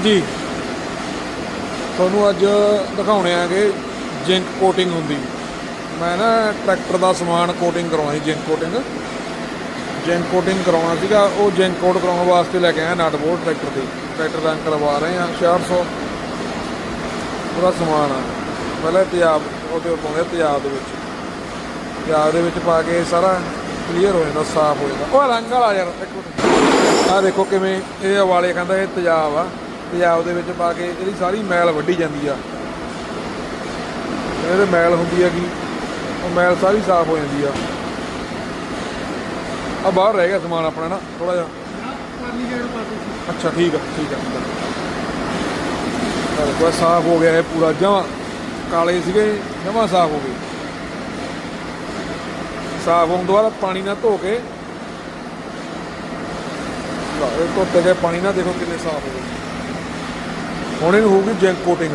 ਹਾਂਜੀ। ਤੁਹਾਨੂੰ ਅੱਜ ਦਿਖਾਉਣੇ ਆਗੇ ਜਿੰਕ ਕੋਟਿੰਗ ਹੁੰਦੀ। ਮੈਂ ਨਾ ਟਰੈਕਟਰ ਦਾ ਸਮਾਨ ਕੋਟਿੰਗ ਕਰਵਾਉਣੀ ਜਿੰਕ ਕੋਟਿੰਗ। ਜਿੰਕ ਕੋਟਿੰਗ ਕਰਾਉਣਾ ਸੀਗਾ, ਉਹ ਜਿੰਕ ਕੋਟ ਕਰਾਉਣ ਵਾਸਤੇ ਲੈ ਕੇ ਆਇਆ ਨਟ ਬੋਲਟ ਟਰੈਕਟਰ ਦੇ ਟਰੈਕਟਰ ਰੰਗ ਕਰਵਾ ਰਹੇ ਆ 400 ਪੂਰਾ ਸਮਾਨ ਆ। ਪਹਿਲਾਂ ਤਿਆਬ, ਉਹਦੇ ਪਾਉਂਦੇ ਆ ਤਿਆਬ ਦੇ ਵਿੱਚ। ਤਿਆਬ ਦੇ ਵਿੱਚ ਪਾ ਕੇ ਸਾਰਾ ਕਲੀਅਰ ਹੋ ਜਾਂਦਾ, ਸਾਫ਼ ਹੋ ਜਾਂਦਾ। ਉਹ ਰੰਗ ਵਾਲਾ ਯਾਰ, ਇੱਕ ਮਿੰਟ। ਦੇਖੋ ਕਿਵੇਂ ਇਹ ਵਾਲੇ ਕਹਿੰਦਾ ਇਹ ਤੇਜ਼ਾਬ ਆ। ਪੰਜਾਬ ਦੇ ਵਿੱਚ ਪਾ ਕੇ ਇਹਦੀ ਸਾਰੀ ਮੈਲ ਵੱਢੀ ਜਾਂਦੀ ਆ। ਇਹਦੇ ਮੈਲ ਹੁੰਦੀ ਹੈਗੀ ਉਹ ਮੈਲ ਸਾਰੀ ਸਾਫ਼ ਹੋ ਜਾਂਦੀ ਆ। ਆ ਬਾਹਰ ਰਹਿ ਗਿਆ ਸਮਾਨ ਆਪਣਾ ਨਾ ਥੋੜਾ ਜਿਹਾ। ਅੱਛਾ, ਠੀਕ ਆ ਠੀਕ ਆ ਠੀਕ ਆ। ਸਾਫ਼ ਹੋ ਗਿਆ ਇਹ ਪੂਰਾ, ਜਮਾ ਕਾਲੇ ਸੀਗੇ, ਜਮਾ ਸਾਫ਼ ਹੋ ਗਏ। ਸਾਫ਼ ਹੋਣ ਤੋਂ ਬਾਅਦ ਪਾਣੀ ਨਾਲ ਧੋ ਕੇ ਇਹ ਧੋਤੇ ਗਏ ਪਾਣੀ ਨਾਲ, ਦੇਖੋ ਕਿੰਨੇ ਸਾਫ਼ ਹੋ ਗਏ। ਹੁਣ ਇਹਨੂੰ ਹੋਊਗੀ ਜੈਂਕ ਕੋਟਿੰਗ।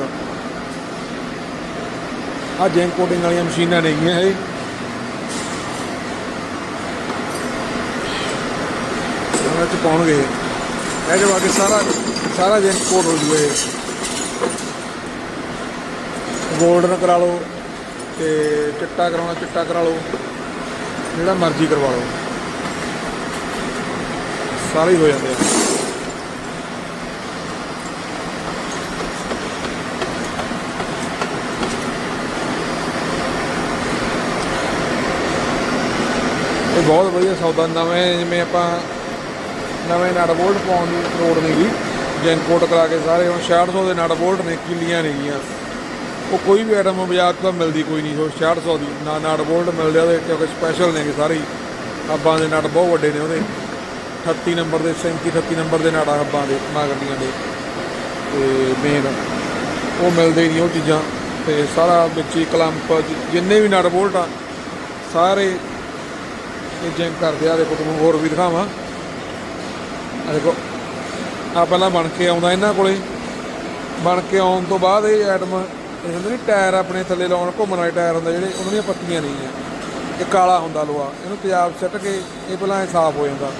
ਆ ਜੈਂਕ ਕੋਟਿੰਗ ਵਾਲੀਆਂ ਮਸ਼ੀਨਾਂ ਨੇਗੀਆਂ ਇਹ। ਉਹਨਾਂ ਚ ਪਾਉਣਗੇ। ਇਹਦੇ ਬਾਅਦ ਸਾਰਾ ਸਾਰਾ ਜੈਂਕ ਕੋਟ ਹੋ ਜੂਗਾ ਗੋਲਡਨ ਕਰਾ ਲਓ ਤੇ ਚਿੱਟਾ ਕਰਾਉਣਾ, ਚਿੱਟਾ ਕਰਾ ਲਓ। ਜਿਹੜਾ ਮਰਜ਼ੀ ਕਰਵਾ ਲਓ। ਸਾਰੇ ਹੀ ਹੋ ਜਾਂਦੇ ਆ। ਬਹੁਤ ਵਧੀਆ ਸੌਦਾ, ਨਵੇਂ ਜਿਵੇਂ ਆਪਾਂ ਨਵੇਂ ਨਟ ਬੋਲਟ ਪਾਉਣ ਦੀ ਲੋੜ ਨਹੀਂ ਗਈ ਜੈਂਕ ਕੋਟ ਕਰਾ ਕੇ ਸਾਰੇ ਹੁਣ 6600 ਦੇ ਨਟ ਬੋਲਟ ਨੇ, ਕਿੱਲੀਆਂ ਨੇਗੀਆਂ ਉਹ ਕੋਈ ਵੀ ਆਈਟਮ ਬਾਜ਼ਾਰ ਤੋਂ ਮਿਲਦੀ ਕੋਈ ਨਹੀਂ, ਉਹ 6600 ਦੀ। ਨਾ ਨਟ ਬੋਲਟ ਮਿਲਦੇ ਉਹਦੇ, ਕਿਉਂਕਿ ਸਪੈਸ਼ਲ ਨੇਗੇ ਸਾਰੇ ਹੱਬਾਂ ਦੇ ਨਟ ਬਹੁਤ ਵੱਡੇ ਨੇ ਉਹਦੇ। 38 ਨੰਬਰ ਦੇ 37 38 ਨੰਬਰ ਦੇ ਨਟ ਆ ਹੱਬਾਂ ਦੇ ਮਾ ਗੱਡੀਆਂ ਦੇ। ਤੇ ਮੇਨ ਉਹ ਮਿਲਦੇ ਨਹੀਂ ਉਹ ਚੀਜ਼ਾਂ। ਤੇ ਸਾਰਾ ਵਿੱਚ ਹੀ ਕਲੰਪ ਜਿੰਨੇ ਵੀ ਨਟ ਬੋਲਟ ਆ, ਸਾਰੇ ਇਹ ਜੈਂਕ ਕਰਦੇ ਆ ਦੇਖੋ ਤੁਹਾਨੂੰ ਹੋਰ ਵੀ ਦਿਖਾਵਾਂ। ਆ ਦੇਖੋ ਆ ਪਹਿਲਾਂ ਬਣ ਕੇ ਆਉਂਦਾ ਇਹਨਾਂ ਕੋਲੇ। ਬਣ ਕੇ ਆਉਣ ਤੋਂ ਬਾਅਦ ਇਹ ਆਈਟਮ ਇਹ ਹੁੰਦੇ ਨੇ ਟਾਇਰ ਆਪਣੇ ਥੱਲੇ ਲਾਉਣ, ਘੁੰਮਣ ਵਾਲੇ ਟਾਇਰ ਹੁੰਦੇ ਜਿਹੜੇ, ਉਹਨਾਂ ਦੀਆਂ ਪੱਤੀਆਂ ਨਹੀਂ ਆ। ਇਹ ਕਾਲਾ ਹੁੰਦਾ ਲੋਹਾ, ਇਹਨੂੰ ਤੇਜ਼ਾਬ ਸੱਟ ਕੇ ਇਹ ਪਹਿਲਾਂ ਇਹ ਸਾਫ਼ ਹੋ ਜਾਂਦਾ।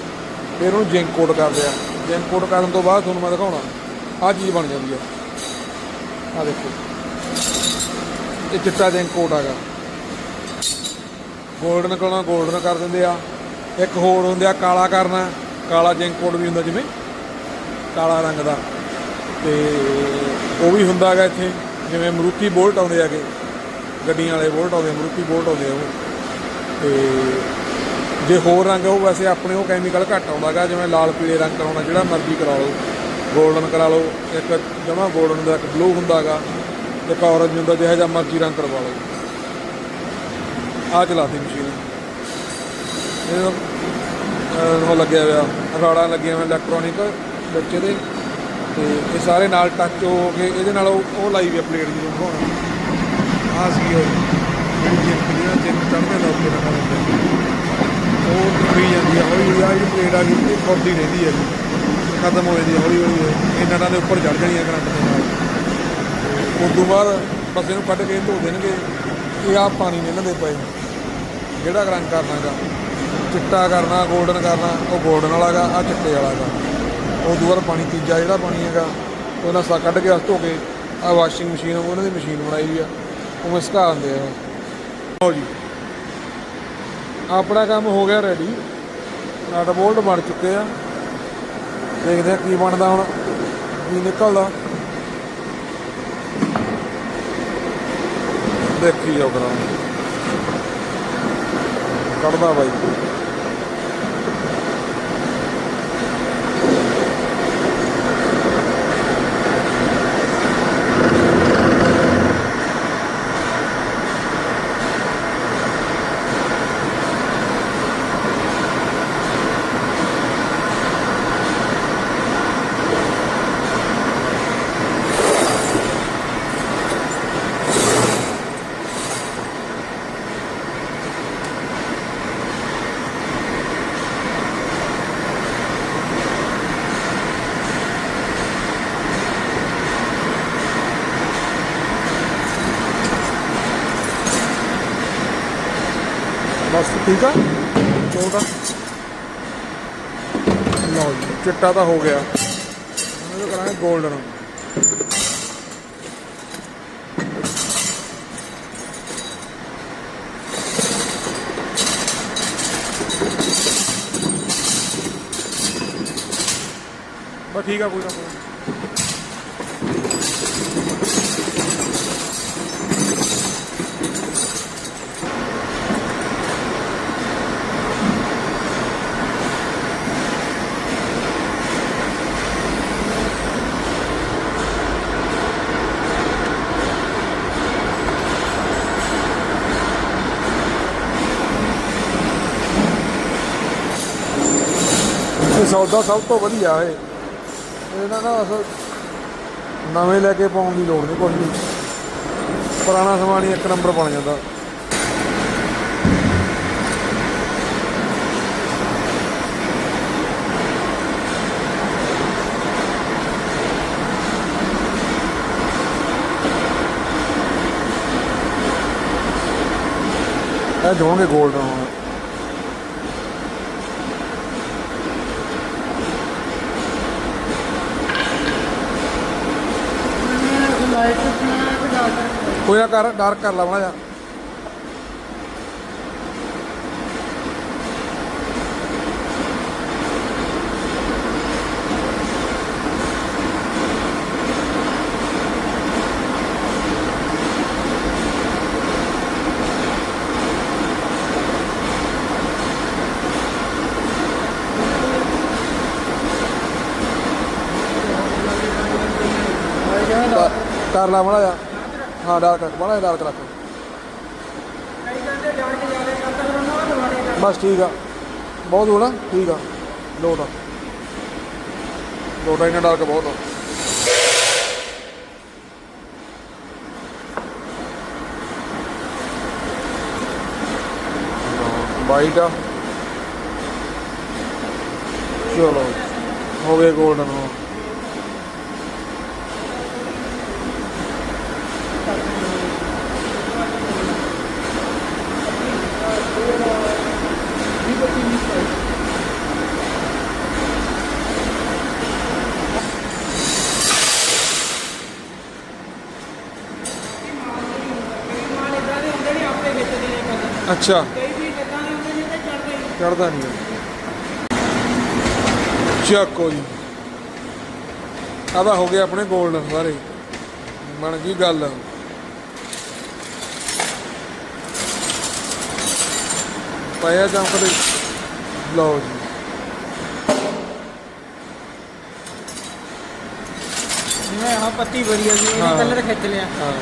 ਫਿਰ ਉਹਨੂੰ ਜਿੰਕ ਕੋਟ ਕਰਦੇ ਆ। ਜਿੰਕ ਕੋਟ ਕਰਨ ਤੋਂ ਬਾਅਦ ਤੁਹਾਨੂੰ ਮੈਂ ਦਿਖਾਉਣਾ, ਆਹ ਚੀਜ਼ ਬਣ ਜਾਂਦੀ ਆ। ਆ ਦੇਖੋ, ਇਹ ਚਿੱਟਾ ਜਿੰਕ ਕੋਟ ਹੈਗਾ। ਗੋਲਡਨ ਕਰਨਾ ਗੋਲਡਨ ਕਰ ਦਿੰਦੇ ਆ। ਇੱਕ ਹੋਰ ਹੁੰਦੇ ਆ ਕਾਲਾ ਕਰਨਾ। ਕਾਲਾ ਜਿੰਕ ਕੋਡ ਵੀ ਹੁੰਦਾ ਜਿਵੇਂ ਕਾਲਾ ਰੰਗ ਦਾ। ਤੇ ਉਹ ਵੀ ਹੁੰਦਾ ਹੈਗਾ ਇੱਥੇ ਜਿਵੇਂ ਮਰੂਤੀ ਬੋਲਟ ਆਉਂਦੇ ਆਗੇ ਗੱਡੀਆਂ ਵਾਲੇ ਬੋਲਟ ਆਉਂਦੇ ਮਰੂਤੀ ਬੋਲਟ ਆਉਂਦੇ ਆ ਉਹ। ਤੇ ਜੇ ਹੋਰ ਰੰਗ ਆ, ਉਹ ਵੈਸੇ ਆਪਣੇ ਉਹ ਕੈਮੀਕਲ ਘੱਟ ਆਉਂਦਾ ਹੈਗਾ ਜਿਵੇਂ ਲਾਲ ਪੀਲੇ ਰੰਗ ਕਰਾਉਣਾ ਜਿਹੜਾ ਮਰਜ਼ੀ ਕਰਾ ਲਓ। ਗੋਲਡਨ ਕਰਾ ਲਓ ਇੱਕ ਜਮਾ ਗੋਲਡਨ ਦਾ ਇੱਕ ਬਲੂ ਹੁੰਦਾ ਹੈਗਾ। ਇੱਕ ਔਰੰਜ ਹੁੰਦਾ ਜਿਹੋ ਜਿਹਾ ਮਰਜ਼ੀ ਰੰਗ ਕਰਵਾ ਲਓ। ਆ ਚਲਾਤੀ ਮਸ਼ੀਨ। ਇਹ ਉਹ ਲੱਗਿਆ ਹੋਇਆ, ਰਾੜਾਂ ਲੱਗੀਆਂ ਹੋਈਆਂ ਇਲੈਕਟ੍ਰੋਨਿਕ ਬੱਚੇ ਦੇ ਤੇ ਇਹ ਸਾਰੇ ਨਾਲ ਟੱਚ ਹੋ ਕੇ ਇਹਦੇ ਨਾਲ ਉਹ ਲਾਈ ਵੀ ਆ ਪਲੇਟ ਜਿਹਨੂੰ ਦਿਖਾਉਣਾ ਆ ਸੀ ਉਹ ਜਿਹੜੀ ਜਿੰਕ ਜਿਹੜਾ ਜਿੰਕ ਚੜ੍ਹਦੇ ਦਾ ਉੱਤੇ ਰੱਖਾ ਹੁੰਦਾ ਉਹ ਟੁੱਟੀ ਜਾਂਦੀ ਆ, ਹੌਲੀ ਹੌਲੀ ਆ ਜਿਹੜੀ ਪਲੇਟ ਆ ਗਈ, ਇਹ ਫੁਰਦੀ ਰਹਿੰਦੀ ਹੈ ਖਤਮ ਹੋ ਜਾਂਦੀ ਹੈ ਹੌਲੀ ਹੌਲੀ। ਇਹ ਨਟਾਂ ਦੇ ਉੱਪਰ ਚੜ ਜਾਣੀਆਂ ਕਰੰਟ ਦੇ ਨਾਲ। ਉਸ ਤੋਂ ਬਾਅਦ ਬਸ ਇਹਨੂੰ ਕੱਢ ਕੇ ਧੋ ਦੇਣਗੇ। ਇਹ ਆ ਪਾਣੀ ਨਿਕਲਦੇ ਪਏ ਜਿਹੜਾ ਰੰਗ ਕਰਨਾਗਾ, ਚਿੱਟਾ ਕਰਨਾ 골ਡਨ ਕਰਨਾ, ਉਹ 골ਡਨ ਵਾਲਾ ਗਾ ਆ ਚਿੱਟੇ ਵਾਲਾ ਗਾ ਉਹ ਦੂਰ ਪਾਣੀ, ਤੀਜਾ ਜਿਹੜਾ ਪਾਣੀ ਹੈਗਾ ਉਹਨਾਂ ਸਾ ਕੱਢ ਕੇ ਉਸ ਧੋ ਕੇ ਆ ਵਾਸ਼ਿੰਗ ਮਸ਼ੀਨ ਉਹਨਾਂ ਦੀ ਮਸ਼ੀਨ ਬਣਾਈ ਵੀ ਆ। ਉਹ ਮੈਂ ਸੁਕਾ ਦਿੰਦੇ ਆ। ਲਓ ਜੀ। ਆਪਣਾ ਕੰਮ ਹੋ ਗਿਆ ਰੈਡੀ ਨਟ ਬੋਲਟ ਬਣ ਚੁੱਕੇ ਆ। ਦੇਖਦੇ ਆ ਕੀ ਬਣਦਾ ਹੁਣ, ਕੀ ਨਿਕਲਦਾ। ਦੇਖੀ ਜਾਓ ਕਰਾਂ ਕੱਢਦਾ ਬਾਈ। ਬਸ, ਠੀਕ ਆ? ਚੌਂਦਾ ਲਓ ਜੀ, ਚਿੱਟਾ ਤਾਂ ਹੋ ਗਿਆ। ਇਹਨੂੰ ਕਰਾਂਗੇ 골ਡਨ ਬਸ ਠੀਕ ਆ, ਕੋਈ ਨਾ, ਕੋਈ ਇਹ ਸੌਦਾ ਸਭ ਤੋਂ ਵਧੀਆ ਹੈ ਇਹਨਾਂ ਦਾ ਅਸਲ ਨਵੇਂ ਲੈ ਕੇ ਪਾਉਣ ਦੀ ਲੋੜ ਨਹੀਂ ਕੋਈ ਵੀ। ਪੁਰਾਣਾ ਸਮਾਨ ਹੀ ਇੱਕ ਨੰਬਰ ਬਣ ਜਾਂਦਾ। ਇਹ ਦੋਣਗੇ 골ਡ ਹੁਣ ਲਾਈਟ ਨਾ ਕਢਾ ਕੋਈ ਨਾ ਕਰ ਡਾਰਕ ਕਰ ਲਾ ਮਾੜਾ ਜਿਹਾ ਕਰ- ਕਰ ਲਾ ਮਾੜਾ ਜਿਹਾ ਹਾਂ ਡਾਰਕ ਰੱਖ ਮਾੜਾ ਜਿਹਾ ਡਾਰਕ ਰੱਖ ਬਸ ਠੀਕ ਆ ਬਹੁਤ ਹੋਣਾ ਠੀਕ ਆ ਲੋਟ ਆ ਲੋਟ ਆ ਇਹਨਾਂ ਡਾਰਕ ਬਹੁਤ ਆ ਵਾਈਟ ਆ ਚਲੋ ਹੋ ਗਏ 골ਡਨ ਹੋ ਅੱਛਾ ਚੜਦਾ ਨਹੀਂ ਚੱਕੋ ਜੀ ਆਦਾ ਹੋ ਗਿਆ ਆਪਣੇ 골ਡਨ ਸਾਰੇ। ਬਣ ਗਈ ਗੱਲ। ਪਾਇਆ ਚਮਕਦੇ ਲਓ ਜੀ। ਜਿਵੇਂ ਆਹ ਪੱਤੀ ਬੜੀ ਆ ਜੀ। ਇਹਨੇ ਕਲਰ ਖਿੱਚ ਲਿਆ। ਹਾਂ।